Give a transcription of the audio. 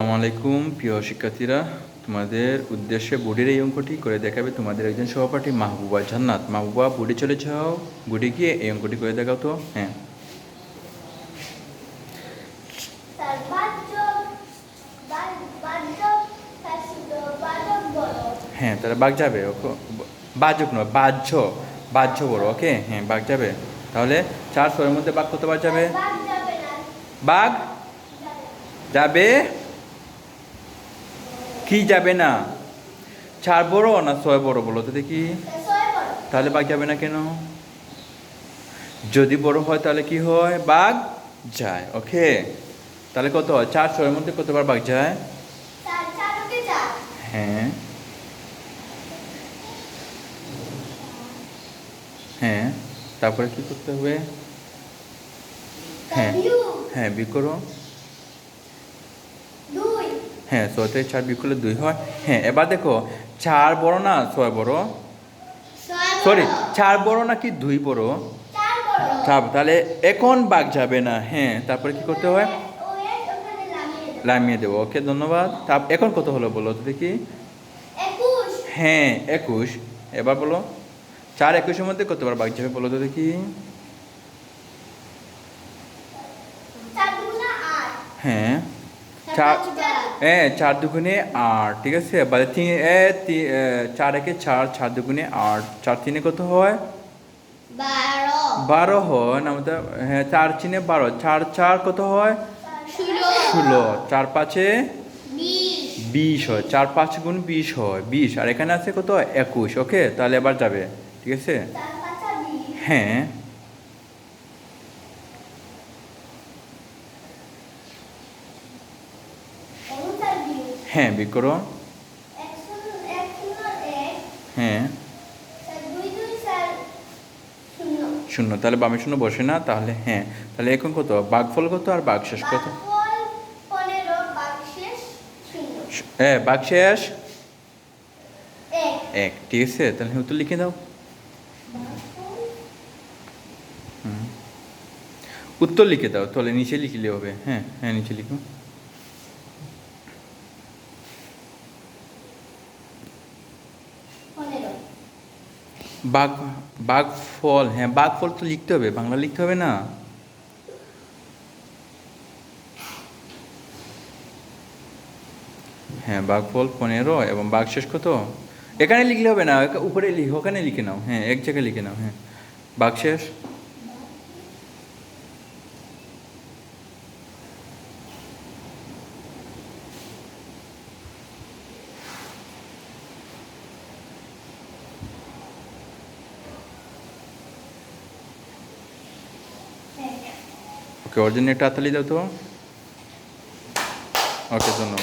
আসসালামু আলাইকুম, প্রিয় শিক্ষার্থীরা। তোমাদের উদ্দেশ্যে বোর্ডের এই অঙ্কটি করে দেখাবে তোমাদের একজন সহপাঠী মাহবুবা জান্নাত। মাহবুবা, বোর্ডে চলে যাও, বোর্ডে গিয়ে এই অঙ্কটি করে দেখাও তো। হ্যাঁ। বড় হ্যাঁ তাহলে বাঘ যাবে, ওকে? বাজক নয়, বাহ্য বাহ্য বড়, ওকে? হ্যাঁ বাঘ যাবে। তাহলে চার ছয়ের মধ্যে বাঘ কতবার যাবে? বাঘ যাবে। কি যাবে না? চার বড় না ছয় বড় বলো তো দেখি। তাহলে বাঘ যাবে না কেন? যদি বড় হয় তাহলে কি হয়? বাঘ যায়, ওকে? তাহলে কত হয়? চার, ছয়ের মধ্যে কতবার বাঘ যায়? হ্যাঁ। হ্যাঁ তারপরে কি করতে হবে? হ্যাঁ। হ্যাঁ বিয়োগ করো। হ্যাঁ ছয় থেকে চার বিয়োগ করলে দুই হয়। হ্যাঁ এবার দেখো চার বড় না ছয় বড়। সরি চার বড় নাকি দুই বড়? চার তাহলে এখন বাঘ যাবে না। হ্যাঁ তারপরে কি করতে হয়। লামিয়ে দেবো। ওকে ধন্যবাদ। তা এখন কত হলো বলো তো দেখি। হ্যাঁ একুশ। এবার বলো। চার একুশের মধ্যে কতবার বাঘ যাবে বলো তো দেখি। হ্যাঁ। চার। হ্যাঁ চার দুগুণে আট ঠিক আছে? এবারে তিন চার একে চার চার দুগুণে আট চার তিনে কত হয়? বারো। হয় না আমাদের হ্যাঁ চার চিনে বারো চার চার কত হয়? ষোলো। চার পাঁচে? বিশ। হয় চার পাঁচ গুণ বিশ হয় বিশ আর এখানে আছে কত? একুশ ওকে? তাহলে এবার যাবে ঠিক আছে? হ্যাঁ অনুচার বিয়োগ হ্যাঁ এক হ্যাঁ। শূন্য, তাহলে বামে শূন্য বসে না, তাহলে হ্যাঁ। তাহলে এখন কত? বাঘফল কত আর বাঘ শেষ কত? বাঘশেষ হ্যাঁ বাঘ শেষ? এক, ঠিক আছে, তাহলে উত্তর লিখে দাও। উত্তর লিখে দাও, তাহলে নিচে লিখলে হবে। হ্যাঁ হ্যাঁ নিচে লিখো পনেরো বাঘ বাঘ ফল হ্যাঁ বাঘ ফল তো লিখতে হবে, বাংলা লিখতে হবে না? হ্যাঁ বাঘ ফল পনেরো এবং বাঘ শেষ কত? এখানে লিখলে হবে না উপরে লিখো, ওখানে লিখে নাও হ্যাঁ এক জায়গায় লিখে নাও হ্যাঁ। বাঘ শেষ? ಓಕೆ ಒರಿಜಿನೇಟ್ ಆತಲಿದ್ದಾವೆ ಓಕೆ ಸರ್ ನಾವು